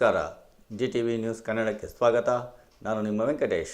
ನಮಸ್ಕಾರ. G T V news ಕನ್ನಡಕ್ಕೆ ಸ್ವಾಗತ. ನಾನು ನಿಮ್ಮ ವೆಂಕಟೇಶ್.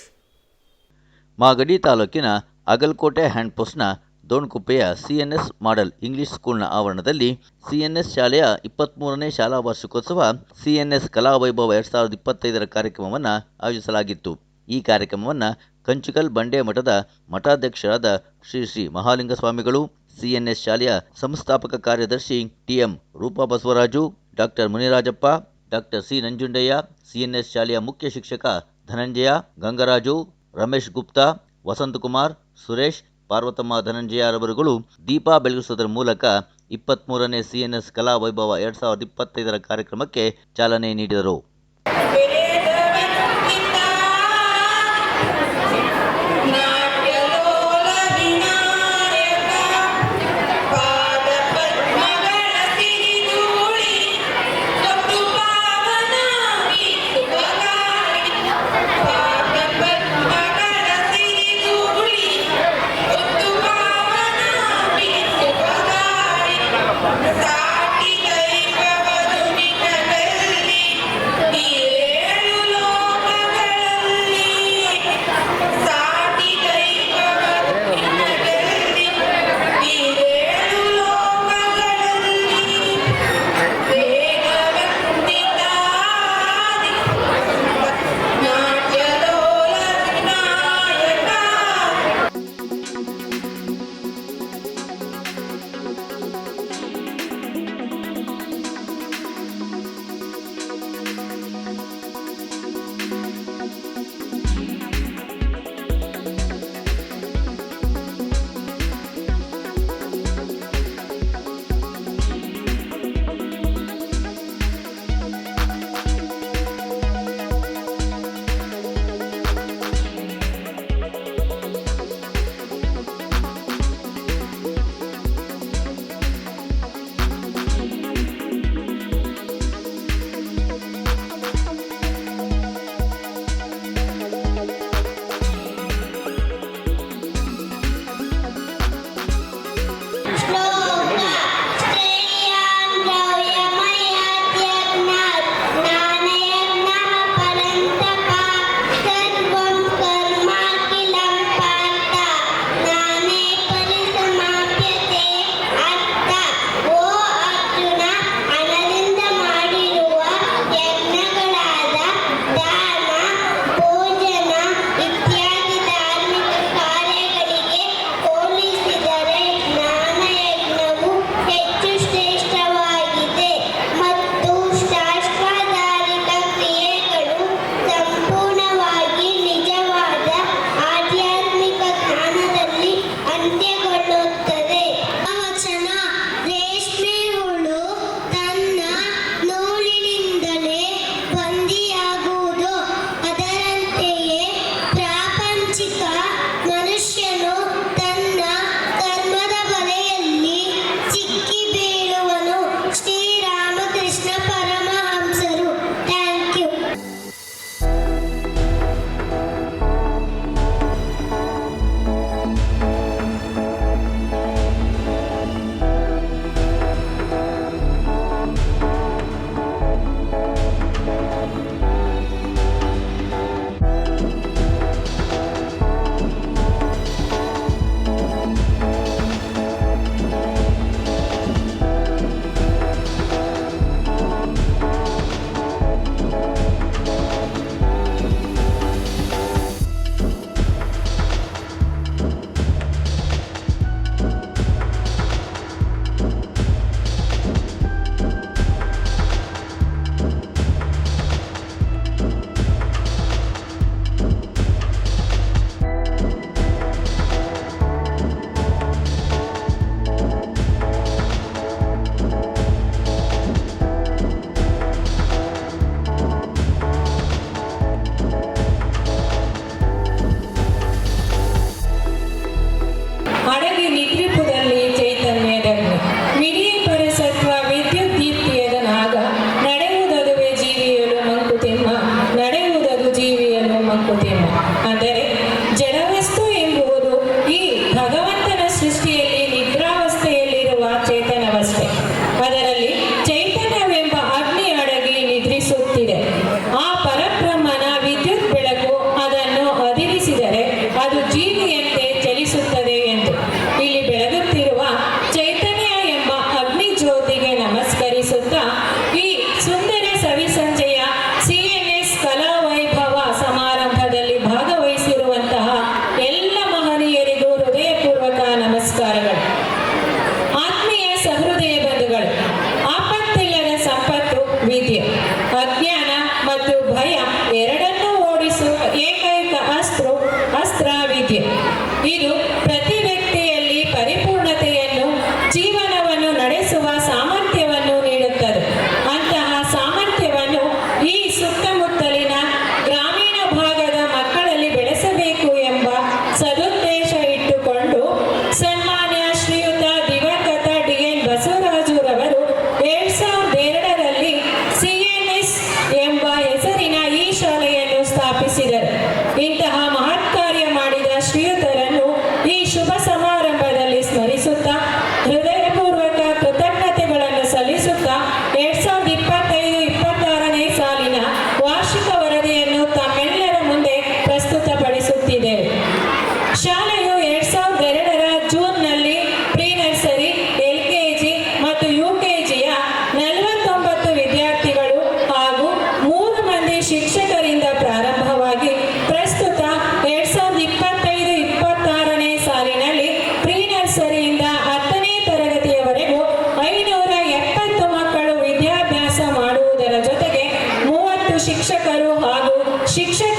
ಮಾಗಡಿ ತಾಲೂಕಿನ ಅಗಲ್ಕೋಟೆ ಹ್ಯಾಂಡ್ಪೋಸ್ಟ್ನ ದೋಣ್ಕುಪ್ಪೆಯ ಸಿಎನ್ಎಸ್ ಮಾಡೆಲ್ ಇಂಗ್ಲಿಷ್ ಸ್ಕೂಲ್ನ ಆವರಣದಲ್ಲಿ ಸಿಎನ್ಎಸ್ ಶಾಲೆಯ ಇಪ್ಪತ್ತ್ಮೂರನೇ ಶಾಲಾ ವಾರ್ಷಿಕೋತ್ಸವ ಸಿಎನ್ಎಸ್ ಕಲಾವೈಭವ ಎರಡು ಸಾವಿರದ ಇಪ್ಪತ್ತೈದರ ಕಾರ್ಯಕ್ರಮವನ್ನು ಆಯೋಜಿಸಲಾಗಿತ್ತು. ಈ ಕಾರ್ಯಕ್ರಮವನ್ನು ಕಂಚುಕಲ್ ಬಂಡೆ ಮಠದ ಮಠಾಧ್ಯಕ್ಷರಾದ ಶ್ರೀ ಶ್ರೀ ಮಹಾಲಿಂಗ ಸ್ವಾಮಿಗಳು ಸಿಎನ್ಎಸ್ ಶಾಲೆಯ ಸಂಸ್ಥಾಪಕ ಕಾರ್ಯದರ್ಶಿ TM Roopa Basavaraju doctor Munirajappa doctor C Nanjundaiah CNS ಶಾಲೆಯ ಮುಖ್ಯ ಶಿಕ್ಷಕ ಧನಂಜಯ, ಗಂಗರಾಜು, ರಮೇಶ್ ಗುಪ್ತಾ ವಸಂತಕುಮಾರ್ ಸುರೇಶ್, ಪಾರ್ವತಮ್ಮ ಧನಂಜಯರವರುಗಳು ದೀಪ ಬೆಳಗಿಸುವುದರ ಮೂಲಕ ಇಪ್ಪತ್ತ್ಮೂರನೇ ಸಿಎನ್ಎಸ್ ಕಲಾ ವೈಭವ ಎರಡು ಸಾವಿರದ ಇಪ್ಪತ್ತೈದರ ಕಾರ್ಯಕ್ರಮಕ್ಕೆ ಚಾಲನೆ ನೀಡಿದರು. ಶಾಲೆಯು ಎರಡ್ ಸಾವಿರದ ಎರಡರ ಜೂನ್ನಲ್ಲಿ ಪ್ರೀ ನರ್ಸರಿ ಎಲ್ ಕೆಜಿ ಮತ್ತು ಯುಕೆಜಿಯ ನಲವತ್ತೊಂಬತ್ತು ವಿದ್ಯಾರ್ಥಿಗಳು ಹಾಗೂ ಮೂರು ಮಂದಿ ಶಿಕ್ಷಕರಿಂದ ಪ್ರಾರಂಭವಾಗಿ ಪ್ರಸ್ತುತ ಎರಡ್ ಸಾವಿರದ ಇಪ್ಪತ್ತೈದು, ಇಪ್ಪತ್ತಾರನೇ ಸಾಲಿನಲ್ಲಿ ಪ್ರೀ ನರ್ಸರಿಯಿಂದ ಹತ್ತನೇ ತರಗತಿಯವರೆಗೂ ಐನೂರ ಎಪ್ಪತ್ತು ಮಕ್ಕಳು ವಿದ್ಯಾಭ್ಯಾಸ ಮಾಡುವುದರ ಜೊತೆಗೆ ಮೂವತ್ತು ಶಿಕ್ಷಕರು ಹಾಗೂ ಶಿಕ್ಷಕ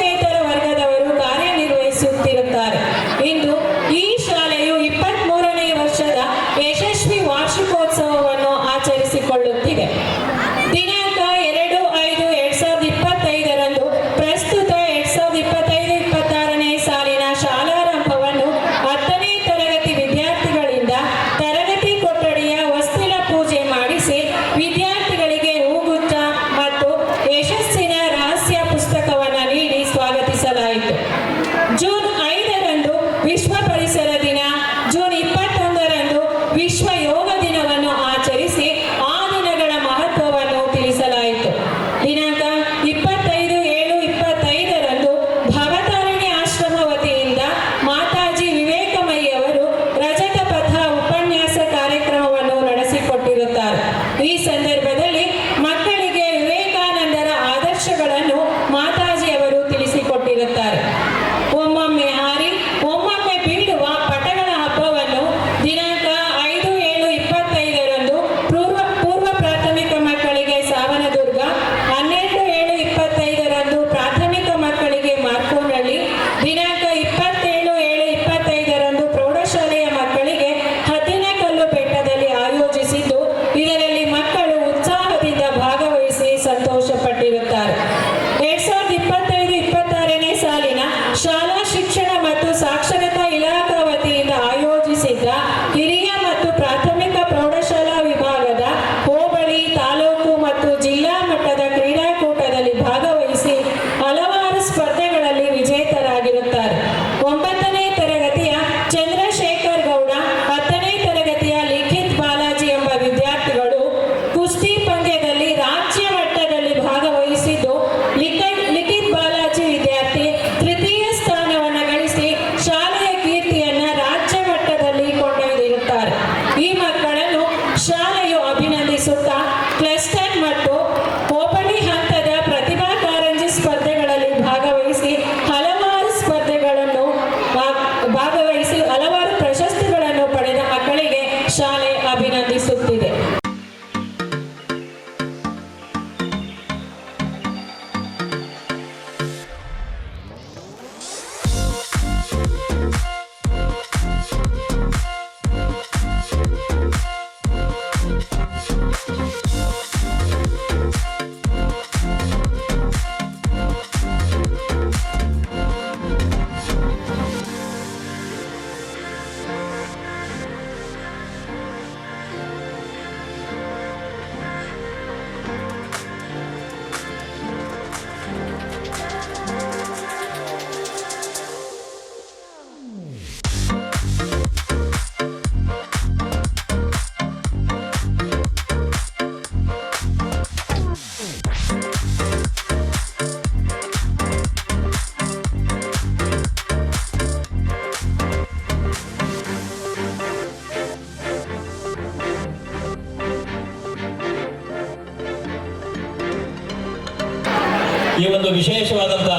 ಈ ಒಂದು ವಿಶೇಷವಾದಂಥ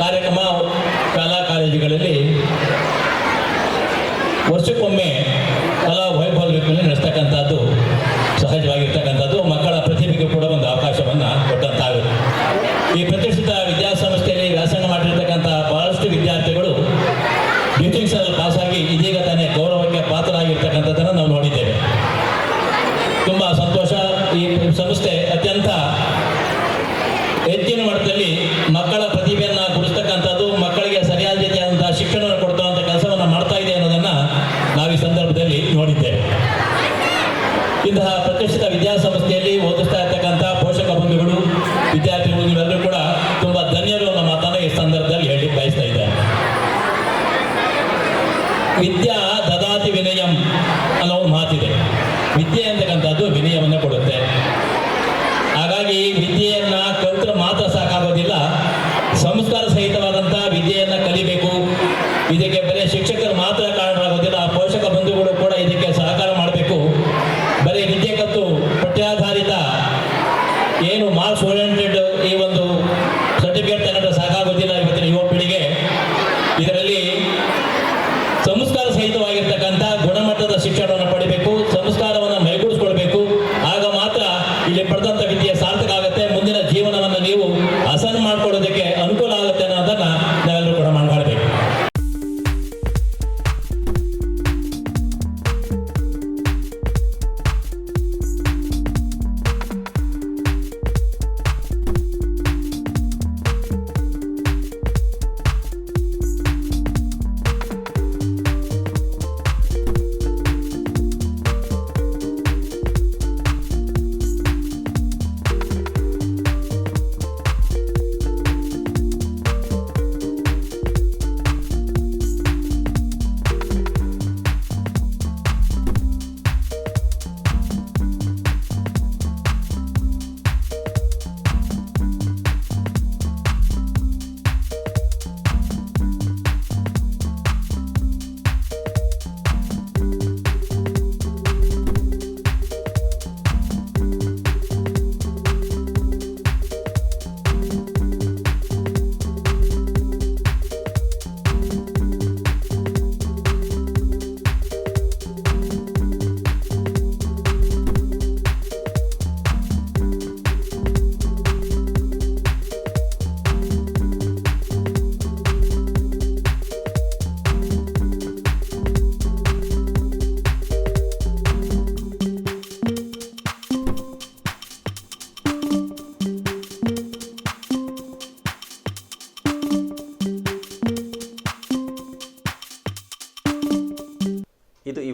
ಕಾರ್ಯಕ್ರಮ ಶಾಲಾ ಕಾಲೇಜುಗಳಲ್ಲಿ ವರ್ಷಕ್ಕೊಮ್ಮೆ ಕಲಾ ವೈಭವದಲ್ಲಿ ನಡೆಸ್ತಕ್ಕಂಥದ್ದು ಸಹಜವಾಗಿರ್ತಕ್ಕಂಥದ್ದು. ಮಕ್ಕಳ ಪ್ರತಿಭೆಗೆ ಕೂಡ ಒಂದು ಅವಕಾಶವನ್ನು ಕೊಟ್ಟಂತಾಗುತ್ತೆ. ಈ ಪ್ರತಿಷ್ಠಿತ ವಿದ್ಯಾಸಂಸ್ಥೆಯಲ್ಲಿ ವ್ಯಾಸಂಗ ಮಾಡಿರ್ತಕ್ಕಂಥ ಬಹಳಷ್ಟು ವಿದ್ಯಾರ್ಥಿಗಳು ಡಿಸ್ಟಿಂಕ್ಷನ್ ಪಾಸಾಗಿ ಇದೀಗ ತಾನೇ ಗೌರವಕ್ಕೆ ಪಾತ್ರರಾಗಿರ್ತಕ್ಕಂಥದ್ದನ್ನು ನಾವು ನೋಡಿದ್ದೇವೆ. ತುಂಬಾ ಸಂತೋಷ ಈ ಸಂಸ್ಥೆ ವಿದ್ಯಾ ದದಾತಿ ವಿನಯಂ ಅನ್ನೋ ಒಂದು ಮಾತಿದೆ. ವಿದ್ಯೆ ಅಂತಕ್ಕಂಥದ್ದು ವಿನಯವನ್ನು ಕೊಡುತ್ತೆ. ಹಾಗಾಗಿ ವಿದ್ಯೆಯನ್ನ ಕಲಿತರೆ ಮಾತ್ರ ಸಾಕು.